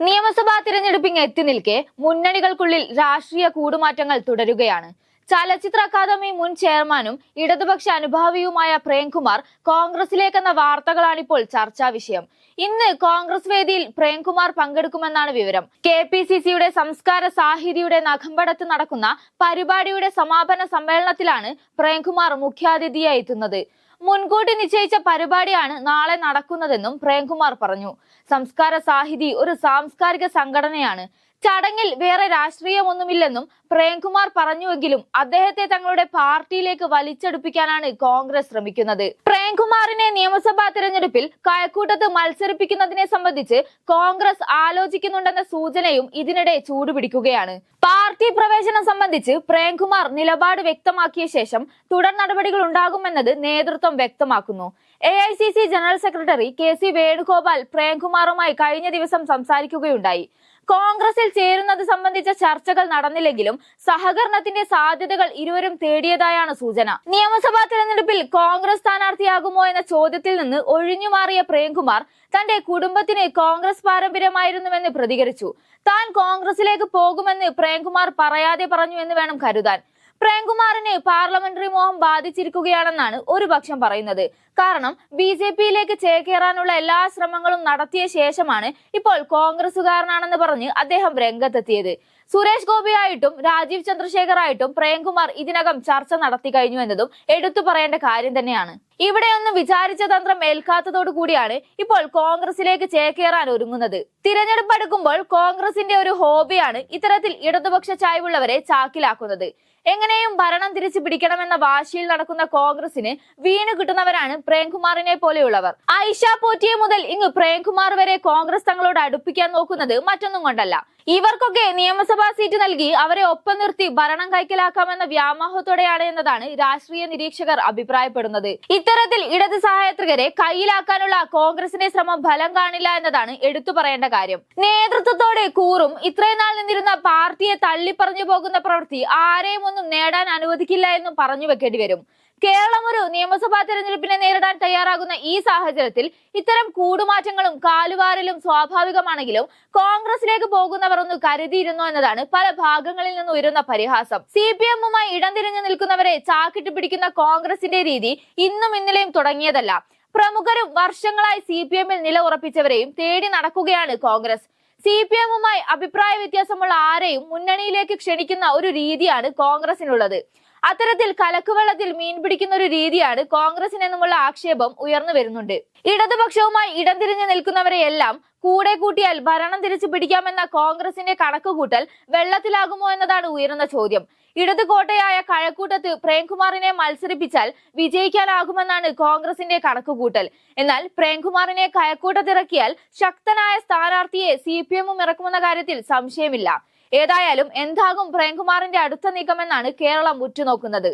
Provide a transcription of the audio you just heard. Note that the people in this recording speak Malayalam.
നിയമസഭാ തിരഞ്ഞെടുപ്പിന് എത്തി നിൽക്കെ മുന്നണികൾക്കുള്ളിൽ രാഷ്ട്രീയ കൂടുമാറ്റങ്ങൾ തുടരുകയാണ്. ചലച്ചിത്ര അക്കാദമി മുൻ ചെയർമാനും ഇടതുപക്ഷ അനുഭാവിയുമായ പ്രേംകുമാർ കോൺഗ്രസിലേക്കെന്ന വാർത്തകളാണിപ്പോൾ ചർച്ചാ വിഷയം. ഇന്ന് കോൺഗ്രസ് വേദിയിൽ പ്രേംകുമാർ പങ്കെടുക്കുമെന്നാണ് വിവരം. കെ പി സി സിയുടെ സംസ്കാര സാഹിതിയുടെ നഖമ്പടത്ത് നടക്കുന്ന പരിപാടിയുടെ സമാപന സമ്മേളനത്തിലാണ് പ്രേംകുമാർ മുഖ്യാതിഥിയായി എത്തുന്നത്. മുൻകൂട്ടി നിശ്ചയിച്ച പരിപാടിയാണ് നാളെ നടക്കുന്നതെന്നും പ്രേംകുമാർ പറഞ്ഞു. സംസ്കാര സാഹിതി ഒരു സാംസ്കാരിക സംഘടനയാണ്. ചടങ്ങിൽ വേറെ രാഷ്ട്രീയമൊന്നുമില്ലെന്നും പ്രേംകുമാർ പറഞ്ഞുവെങ്കിലും അദ്ദേഹത്തെ തങ്ങളുടെ പാർട്ടിയിലേക്ക് വലിച്ചെടുപ്പിക്കാനാണ് കോൺഗ്രസ് ശ്രമിക്കുന്നത്. പ്രേംകുമാറിനെ നിയമസഭാ തെരഞ്ഞെടുപ്പിൽ കയക്കൂട്ടത്ത് മത്സരിപ്പിക്കുന്നതിനെ സംബന്ധിച്ച് കോൺഗ്രസ് ആലോചിക്കുന്നുണ്ടെന്ന സൂചനയും ഇതിനിടെ ചൂടുപിടിക്കുകയാണ്. പാർട്ടി പ്രവേശനം സംബന്ധിച്ച് പ്രേംകുമാർ നിലപാട് വ്യക്തമാക്കിയ ശേഷം തുടർ നടപടികൾ ഉണ്ടാകുമെന്നത് നേതൃത്വം വ്യക്തമാക്കുന്നു. A I C C general secretary K C Venugopal പ്രേംകുമാറുമായി കഴിഞ്ഞ ദിവസം സംസാരിക്കുകയുണ്ടായി. കോൺഗ്രസിൽ ചേരുന്നത് സംബന്ധിച്ച ചർച്ചകൾ നടന്നില്ലെങ്കിലും സഹകരണത്തിന്റെ സാധ്യതകൾ ഇരുവരും തേടിയതായാണ് സൂചന. നിയമസഭാ തെരഞ്ഞെടുപ്പിൽ കോൺഗ്രസ് സ്ഥാനാർത്ഥിയാകുമോ എന്ന ചോദ്യത്തിൽ നിന്ന് ഒഴിഞ്ഞുമാറിയ പ്രേംകുമാർ തന്റെ കുടുംബത്തിന് കോൺഗ്രസ് പാരമ്പര്യമായിരുന്നുവെന്ന് പ്രതികരിച്ചു. താൻ കോൺഗ്രസിലേക്ക് പോകുമെന്ന് പ്രേംകുമാർ പറയാതെ പറഞ്ഞു എന്ന് വേണം കരുതാൻ. പ്രേംകുമാറിന് പാർലമെന്ററി മോഹം ബാധിച്ചിരിക്കുകയാണെന്നാണ് ഒരു പക്ഷം പറയുന്നത്. കാരണം ബി ജെ പിയിലേക്ക് ചേക്കേറാനുള്ള എല്ലാ ശ്രമങ്ങളും നടത്തിയ ശേഷമാണ് ഇപ്പോൾ കോൺഗ്രസുകാരനാണെന്ന് പറഞ്ഞ് അദ്ദേഹം രംഗത്തെത്തിയത്. സുരേഷ് ഗോപിയായിട്ടും രാജീവ് ചന്ദ്രശേഖറായിട്ടും പ്രേംകുമാർ ഇതിനകം ചർച്ച നടത്തി കഴിഞ്ഞു എന്നതും എടുത്തു പറയേണ്ട കാര്യം തന്നെയാണ്. ഇവിടെയൊന്നും വിചാരിച്ച തന്ത്രം ഏൽക്കാത്തതോടു കൂടിയാണ് ഇപ്പോൾ കോൺഗ്രസിലേക്ക് ചേക്കേറാൻ ഒരുങ്ങുന്നത്. തിരഞ്ഞെടുപ്പ് അടുക്കുമ്പോൾ കോൺഗ്രസിന്റെ ഒരു ഹോബിയാണ് ഇത്തരത്തിൽ ഇടതുപക്ഷ ചായ്വുള്ളവരെ ചാക്കിലാക്കുന്നത്. എങ്ങനെയും ഭരണം തിരിച്ചു പിടിക്കണമെന്ന വാശിയിൽ നടക്കുന്ന കോൺഗ്രസിന് വീണു കിട്ടുന്നവരാണ് പ്രേംകുമാറിനെ പോലെയുള്ളവർ. ഐഷ പോറ്റിയെ മുതൽ ഇങ്ങ് പ്രേംകുമാർ വരെ കോൺഗ്രസ് തങ്ങളോട് അടുപ്പിക്കാൻ നോക്കുന്നത് മറ്റൊന്നും കൊണ്ടല്ല. ഇവർക്കൊക്കെ നിയമസഭാ സീറ്റ് നൽകി അവരെ ഒപ്പം നിർത്തി ഭരണം കൈക്കലാക്കാമെന്ന വ്യാമോഹത്തോടെയാണ് എന്നതാണ് രാഷ്ട്രീയ നിരീക്ഷകർ അഭിപ്രായപ്പെടുന്നത്. ഇത്തരത്തിൽ ഇടത് സഹായത്രികരെ കയ്യിലാക്കാനുള്ള കോൺഗ്രസിന്റെ ശ്രമം ഫലം കാണില്ല എന്നതാണ് എടുത്തു പറയേണ്ട കാര്യം. നേതൃത്വത്തോടെ കൂറും ഇത്രയും നാൾ നിന്നിരുന്ന പാർട്ടിയെ തള്ളിപ്പറഞ്ഞു പോകുന്ന പ്രവൃത്തി ആരെയും ഒന്നും നേടാൻ അനുവദിക്കില്ല എന്നും പറഞ്ഞു വെക്കേണ്ടി വരും. കേരളം ഒരു നിയമസഭാ തെരഞ്ഞെടുപ്പിനെ നേരിടാൻ തയ്യാറാകുന്ന ഈ സാഹചര്യത്തിൽ ഇത്തരം കൂടുമാറ്റങ്ങളും കാലുവാരലും സ്വാഭാവികമാണെങ്കിലും കോൺഗ്രസിലേക്ക് പോകുന്നവർ ഒന്ന് കരുതിയിരുന്നു എന്നതാണ് പല ഭാഗങ്ങളിൽ നിന്ന് ഉയരുന്ന പരിഹാസം. സി പി എമ്മുമായി ഇടംതിരിഞ്ഞു നിൽക്കുന്നവരെ ചാക്കിട്ട് പിടിക്കുന്ന കോൺഗ്രസിന്റെ രീതി ഇന്നും ഇന്നലെയും തുടങ്ങിയതല്ല. പ്രമുഖരും വർഷങ്ങളായി സി പി എമ്മിൽ നില ഉറപ്പിച്ചവരെയും തേടി നടക്കുകയാണ് കോൺഗ്രസ്. സി പി എമ്മുമായി അഭിപ്രായ വ്യത്യാസമുള്ള ആരെയും മുന്നണിയിലേക്ക് ക്ഷണിക്കുന്ന ഒരു രീതിയാണ് കോൺഗ്രസിനുള്ളത്. അത്തരത്തിൽ കലക്കുവെള്ളത്തിൽ മീൻ പിടിക്കുന്ന ഒരു രീതിയാണ് കോൺഗ്രസിനെന്നുമുള്ള ആക്ഷേപം ഉയർന്നു വരുന്നുണ്ട്. ഇടതുപക്ഷവുമായി ഇടം തിരിഞ്ഞു നിൽക്കുന്നവരെയെല്ലാം കൂടെ കൂട്ടിയാൽ ഭരണം തിരിച്ചു പിടിക്കാമെന്ന കോൺഗ്രസിന്റെ കണക്കുകൂട്ടൽ വെള്ളത്തിലാകുമോ എന്നതാണ് ഉയരുന്ന ചോദ്യം. ഇടത് കോട്ടയായ കഴക്കൂട്ടത്ത് പ്രേംകുമാറിനെ മത്സരിപ്പിച്ചാൽ വിജയിക്കാനാകുമെന്നാണ് കോൺഗ്രസിന്റെ കണക്കുകൂട്ടൽ. എന്നാൽ പ്രേംകുമാറിനെ കഴക്കൂട്ടത്തിറക്കിയാൽ ശക്തനായ സ്ഥാനാർത്ഥിയെ സി പി എമ്മും ഇറക്കുമെന്ന കാര്യത്തിൽ സംശയമില്ല. ഏതായാലും എന്താകും പ്രേംകുമാറിന്റെ അടുത്ത നീക്കമെന്നാണ് കേരളം ഉറ്റുനോക്കുന്നത്.